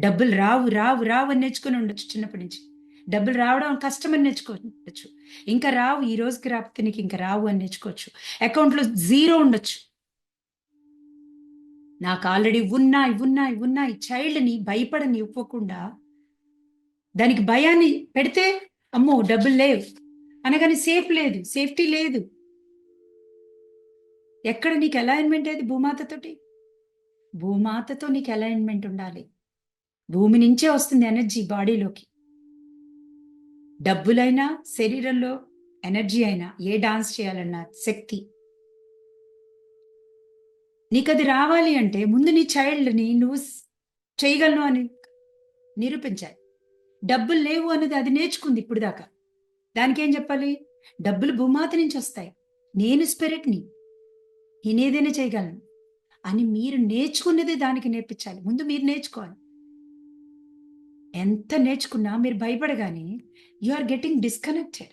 డబ్బులు రావు రావు రావు అని నేర్చుకుని ఉండొచ్చు చిన్నప్పటి నుంచి. డబ్బులు రావడం కష్టమని నేర్చుకోవచ్చు ఇంకా రావు ఈ రోజుకి రాకపోతే నీకు ఇంకా రావు అని నేర్చుకోవచ్చు. అకౌంట్లో జీరో ఉండొచ్చు. నాకు ఆల్రెడీ ఉన్నాయి ఉన్నాయి ఉన్నాయి. చైల్డ్ని భయపడని ఇవ్వకుండా దానికి భయాన్ని పెడితే అమ్మో డబ్బులు లేవు. అనగానే సేఫ్ లేదు సేఫ్టీ లేదు. ఎక్కడ నీకు అలైన్మెంట్ ఏది? భూమాతతోటి? భూమాతతో నీకు అలైన్మెంట్ ఉండాలి. భూమి నుంచే వస్తుంది ఎనర్జీ బాడీలోకి. డబ్బులైనా శరీరంలో ఎనర్జీ అయినా ఏ డాన్స్ చేయాలన్నా శక్తి. నీకు అది రావాలి అంటే ముందు నీ చైల్డ్ని నువ్వు చేయగలను అని నిరూపించాలి. డబ్బులు లేవు అన్నది అది నేర్చుకుంది ఇప్పుడు దాకా. దానికి ఏం చెప్పాలి? డబ్బులు భూమాత నుంచి వస్తాయి. నేను స్పిరిట్ని నేను ఏదైనా చేయగలను. అని మీరు నేర్చుకున్నదే దానికి నేర్పించాలి. ముందు మీరు నేర్చుకోవాలి. ఎంత నేర్చుకున్నా మీరు భయపడగానే యు ఆర్ గెటింగ్ డిస్కనెక్టెడ్